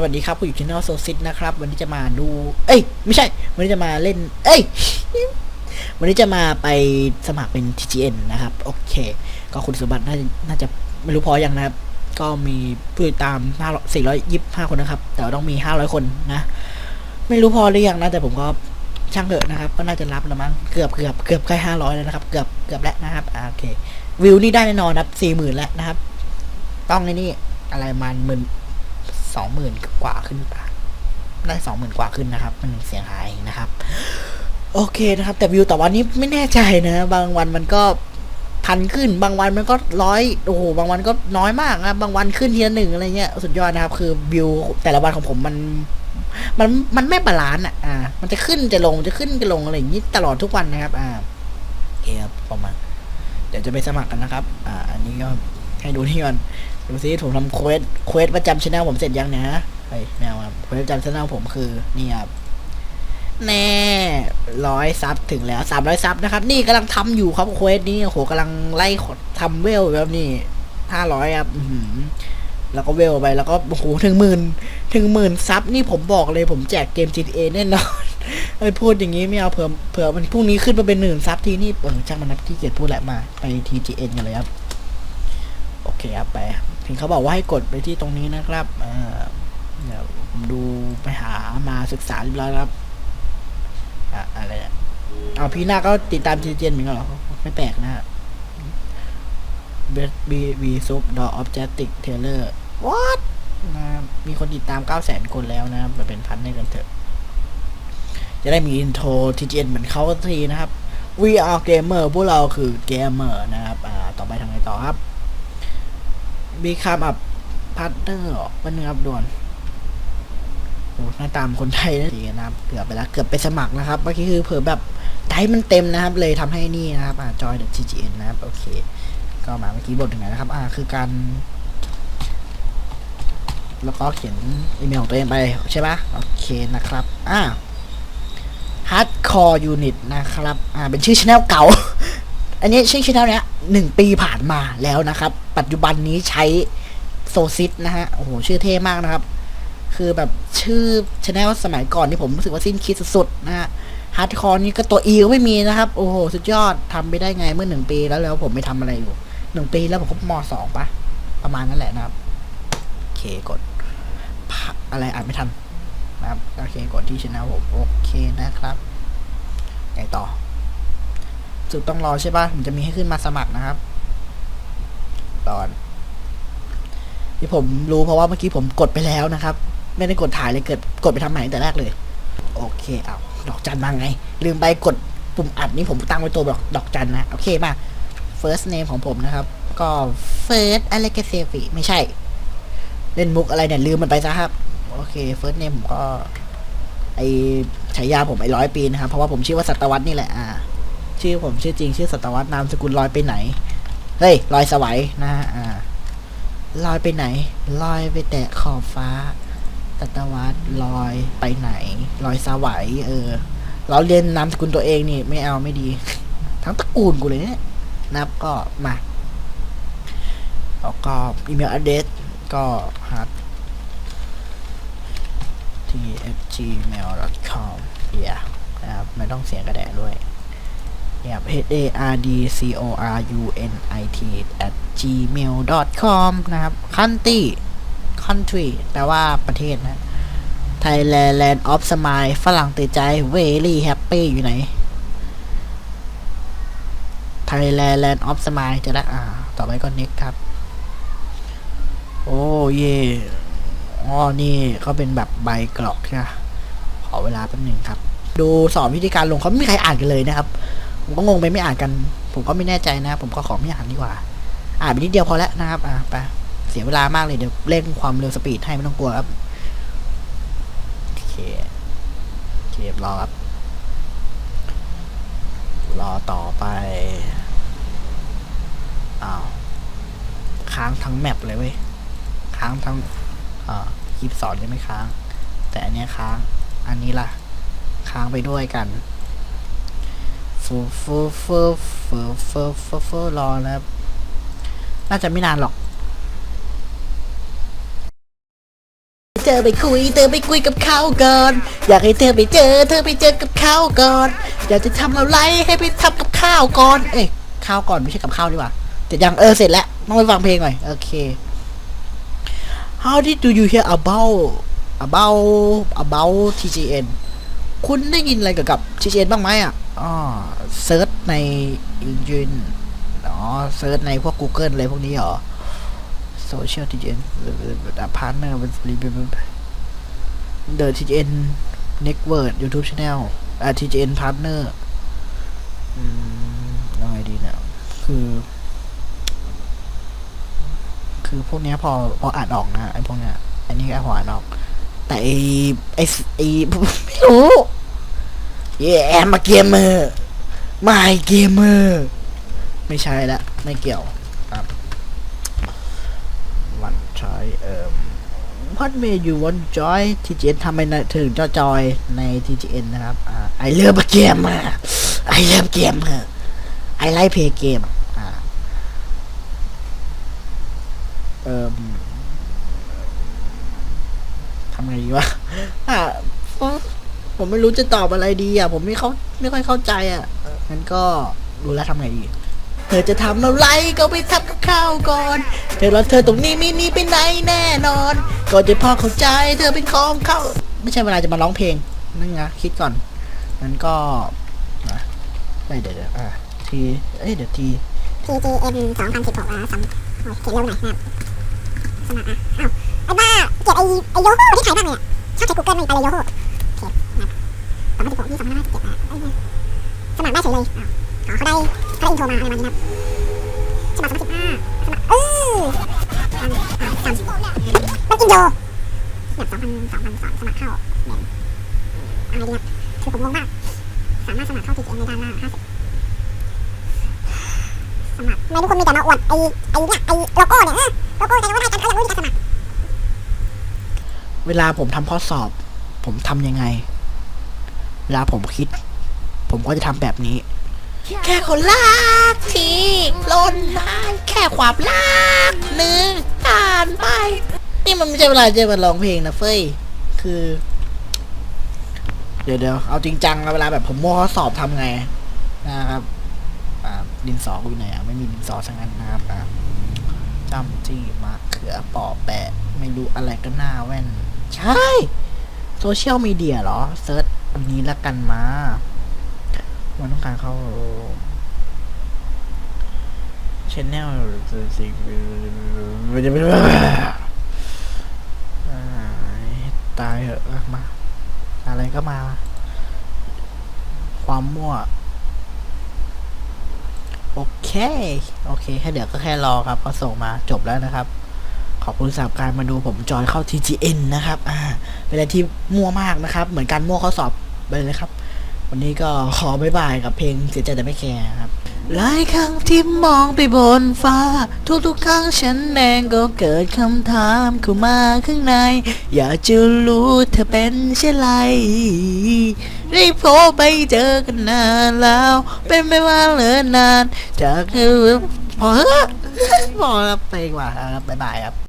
สวัสดีครับผู้อยู่ที่นอโซซิตนะครับ วันนี้จะมาดู เอ้ย ไม่ใช่ วันนี้จะมาเล่น เอ้ย วันนี้จะมาไปสมัครเป็น TGN นะครับ โอเค ก็คุณสมบัติน่าจะน่าจะไม่รู้พอยังนะครับ ก็มีผู้ติดตาม5 425 คนนะครับ แต่ต้องมี 500 คนนะ ไม่รู้พอหรือยังนะ แต่ผมก็ช่างเถอะนะครับ ก็น่าจะรับแล้วมั้ง เกือบเกือบเกือบใกล้500 แล้วนะครับ เกือบเกือบแล้วนะครับอ่าโอเค วิวนี่ได้แน่นอนนะครับ40,000แล้วนะครับ ต้องในนี่อะไรมันหมื่น สองหมื่นกว่าขึ้นปะได้สองหมื่นกว่าขึ้นนะครับ มันเสียงหายนะครับ โอเคนะครับ แต่วิวแต่วันนี้ไม่แน่ใจนะ บางวันมันก็พันขึ้น บางวันมันก็ร้อยโอ้โหบางวันก็น้อยมากนะบางวันขึ้นทีละหนึ่งอะไรเงี้ยสุดยอดนะครับ คือวิวแต่ละวันของผมมันมันมันไม่บาลานซ์อะ อ่า มันจะขึ้นจะลงจะขึ้นจะลงอะไรอย่างนี้ตลอดทุกวันนะครับ อ่าโอเคครับประมาณเดี๋ยวจะไปสมัครกันนะครับ อ่า อันนี้ก็ให้ดูที่ก่อน ดูซิผมทำเควสเควสประจำช anel ผมเสร็จยังเนี่ยฮะเฮ้แมวครับเควสประจำช anel ผมคือนี่ครับแน่ร้อยซับถึงแล้วสามร้อยซับนะครับ นี่กำลังทำอยู่ครับเควสนี้โอ้โหกำลังไล่ทำเวลอยู่ครับนี่ห้าร้อยครับแล้วก็เวลไปแล้วก็โอ้โหถึงหมื่นถึงหมื่นซับนี่ผมบอกเลยผมแจกเกม GTA แน่นอนเอ้ยพูดอย่างนี้ไม่เอาเผื่อเผื่อมันพรุ่งนี้ขึ้นมาเป็นหนึ่งซับทีนี่เออช่างมันนะที่เกียจพูดแหละมาไป TGN กันเลยครับ เคไปถึงเขาบอกว่าให้กดไปที่ตรงนี้นะครับเดี๋ยวผมดูไปหามาศึกษาเรียบร้อยครับอะอะไรอะเอาพี่หน้าก็ติดตามทีเจนเหมือนกันเหรอ ไม่แปลกนะฮะเบสบีบีซุปดอออบเจติกเทเลอร์วัดนะครับมีคนติดตาม9 0 0 0 0คนแล้วนะครับมาเป็นพันได้กันเถอะ จะได้มีอินโทรทีเจนเหมือนเขาทีนะครับ We are gamer พวกเราคือเกมเมอร์นะครับ อ่า ต่อไปทำไงต่อครับ บีคามอับพาร์ทเนอร์วันนึงครับด่วนโอ้หน้าตามคนไทยนะดีนะครับ เกือบไปแล้ว เกือบไปสมัครนะครับ เมื่อกี้คือเผื่อแบบไทยมันเต็มนะครับ เลยทำให้นี่นะครับ อ่าจอยเดอะ TGN นนะครับ โอเค ก็มาเมื่อกี้บทถึงไหนนะครับ อ่า คือการ แล้วก็เขียนอีเมลของตัวเองไปใช่ปะโอเคนะครับ อ่า Hardcore Unit นะครับ อ่า เป็นชื่อช anel เก่า อันนี้ชื่อช anel เนี้ยหนึ่งปีผ่านมาแล้วนะครับ ปัจจุบันนี้ใช้โซซิสนะฮะโอ้โหชื่อเท่มากนะครับ คือแบบชื่อช anel สมัยก่อนที่ผมรู้สึกว่าสิ้นคิดสุดๆนะฮะ Hardcore นี่ก็ตัว E ก็ไม่มีนะครับ โอ้โห สุดยอดทำไปได้ไงเมื่อหนึ่งปีแล้วแล้วผมไม่ทำอะไรอยู่หนึ่งปีแล้วผมก็มสองปะประมาณนั้นแหละนะครับโอเคกดอะไรอ่านไม่ทันนะครับโอเคกดที่ช anel ผมโอเคนะครับไงต่อ จุดต้องรอใช่ปะผมจะมีให้ขึ้นมาสมัครนะครับ ตอน ที่ผมรู้เพราะว่าเมื่อกี้ผมกดไปแล้วนะครับ ไม่ได้กดถ่ายเลยเกิดกดไปทำใหม่ตั้งแต่แรกเลย โอเคเอาดอกจันมาไง ลืมไปกดปุ่มอัดนี่ผมตั้งไว้ตัวดอกดอกจันนะ โอเคมา first name ของผมนะครับ ก็ first อะไรกเซฟีไม่ใช่ เล่นมุกอะไรเนี่ย ลืมมันไปซะครับ โอเค first name ผมก็ ไอฉายาผมไอร้อยปีนะครับ เพราะว่าผมชื่อว่าสัตวัตนี่แหละอ่า ชื่อผมชื่อจริงชื่อสัตวัตนามสกุลลอยไปไหน เฮ้ยลอยสวัยนะฮะอ่าลอยไปไหนลอยไปแตะขอบฟ้าสัตวัตลอยไปไหนลอยสวัยเออ เราเรียนนามสกุลตัวเองนี่ไม่เอาไม่ดี ทั้งตระกูลกูเลยเนี่ยนับก็มาแล้วก็อีเมล address ก็หา tfgmail.com เดี๋ยวนะครับไม่ต้องเสียงกระแดะด้วย เนี่ย h a r d c o r u n i t at gmail.com นะครับ country country แปลว่าประเทศนะ Thailand Land of Smile ฝรั่งติดใจ very happy อยู่ไหน Thailand Land of Smile จะได้อ่า ต่อไปก็ next ครับ โอ้เย่อ๋อ นี่เขาเป็นแบบใบกรอกใช่ไหมขอเวลาแป๊บหนึ่งครับ ดูสอนวิธีการลงเขาไม่มีใครอ่านกันเลยนะครับ ผมก็งงไปไม่อ่านกัน ผมก็ไม่แน่ใจนะ ผมก็ขอไม่อ่านดีกว่า อ่านไปนิดเดียวพอแล้วนะครับ อ่าไปเสียเวลามากเลยเดี๋ยวเร่งความเร็วสปีดให้ไม่ต้องกลัวครับโอเคโอเครอครับ รอต่อไปอ้าวค้างทั้งแมปเลยเว้ยค้างทั้งอ่าคลิปสอนยังไม่ค้าง แต่อันนี้ค้าง อันนี้ล่ะ ค้างไปด้วยกัน ฟูฟูฟูฟูฟูฟูฟูรอนะครับ น่าจะไม่นานหรอก เธอไปคุย เธอไปคุยกับเขาก่อน อยากให้เธอไปเจอ เธอไปเจอกับเขาก่อน อยากจะทำอะไรให้ไปทำกับข้าวก่อน เอ้ยข้าวก่อนไม่ใช่กับข้าวดีกว่าแต่ยังเออเสร็จแล้วต้องไปฟังเพลงหน่อยโอเค How did do you hear about about about TGN คุณได้ยินอะไรเกี่ยวกับ TGN บ้างไหมอะอ๋อเซิร์ชในอินจินอ๋อเซิร์ชในพวก Google อะไรพวกนี้เหรอ Social TGN พาร์ทเนอร์เป็นเดอะ TGN Network YouTube Channel อ่า TGN Partner อืมยังไงดีเนี่ย คือ คือพวกเนี้ยพอพออ่านออกนะไอ้พวกเนี้ยอันนี้ก็พออ่านออก แต่ไอ้ไอ้ไม่รู้เย่แอมมาเกมเมอร์ไม่เกมเมอร์ไม่ใช่ละไม่เกี่ยวครับวันชอยเอ่อ What made you want joy TGN ทำไมถึงจะจอยใน TGN นะครับไอเลิฟเกมเมอร์ไอเลิฟเกมเมอร์ไอไลฟ์เพย์เกม e อ่อทำไงดี วะอะผมไม่รู้จะตอบอะไรดีอะ ผมไม่เข้าไม่ค่อยเข้าใจอะงั้นก็รู้แล้วทำไงดี เธอจะทำอะไรก็ไปทำกับข้าวก่อน เธอรอเธอตรงนี้ไม่หนีไปไหนแน่นอนก็จะพ่อเข้าใจ เธอเป็นของเขาไม่ใช่เวลาจะมาร้องเพลงนั่นไงคิดก่อนงั้นก็ไม่เดี๋ยวเดี๋ยวอะทีเอ้ยเดี๋ยวที TGM 2016อะสำโอ้ยเขียนเร็วหน่อยนะสมัครอะอ้าว ไอ้ไอ้โยโฮที่ขายมากเลยอะชอบใช้ Google ไม่ไปเลยโยโฮโอเคนะครับ2016ที่2557อะเจ็ดอ้ยสมัครได้เฉยเลยอ๋อเขาได้เขาได้อินโทรมาอะไรมานี่นะครับสมัคร2015สมัครเอออ่าอ่าสามมันอินโดแบบ2,000 2,002สมัครเข้าเนี่ยอะไรดีครับคือผมงงมากสามารถสมัครเข้า TGM ในด้านล่าง50สมัครไม่ทุกคนมีแต่มาอวดไอ้ไอ้เนี่ยไอ้โลโก้เนี่ยโลโก้แต่ว่าได้กันเอาอย่างรู้วิธีการสมัคร เวลาผมทำข้อสอบ ผมทำยังไง เวลาผมคิด ผมก็จะทำแบบนี้ แค่คนรักที่ล้นหายแค่ความรักหนึ่งผ่านไป นี่มันไม่ใช่เวลาจะมาร้องเพลงนะเฟ้ย คือ เดี๋ยวเดี๋ยวเอาจริงจังเวลาแบบผมมัวข้อสอบทำไงนะครับดินสอกูอยู่ไหนอะไม่มีดินสอสักอันนะครับจำจี้มะเขือปอแปะ ไม่รู้อะไรก็หน้าแว่น ใช่โซเชียลมีเดียเหรอเซิร์ชอันนี้ละกันมามันต้องการเข้าชแนลสิ่งตายเหอะมา อะไรก็มา ความมั่ว โอเค โอเค แค่เดี๋ยวก็แค่รอครับเขาส่งมาจบแล้วนะครับ อบคุณสำหรับการมาดูผมจอยเข้า TGN นะครับอ่าเป็นอะไรที่มั่วมากนะครับ เหมือนการมั่วข้อสอบไปเลยครับ วันนี้ก็ขอบายบายกับเพลงเสียใจแต่ไม่แคร์ครับหลายครั้งที่มองไปบนฟ้า ทุกๆครั้งฉันเองก็เกิดคำถามเข้ามาข้างใน อยากจะรู้เธอเป็นเช่นไรรีบโทรไปเจอกันนานแล้ว เป็นไม่ว่าเหลือนานจากเธอพอพอไปกว่าครับบ๊ายบายครับ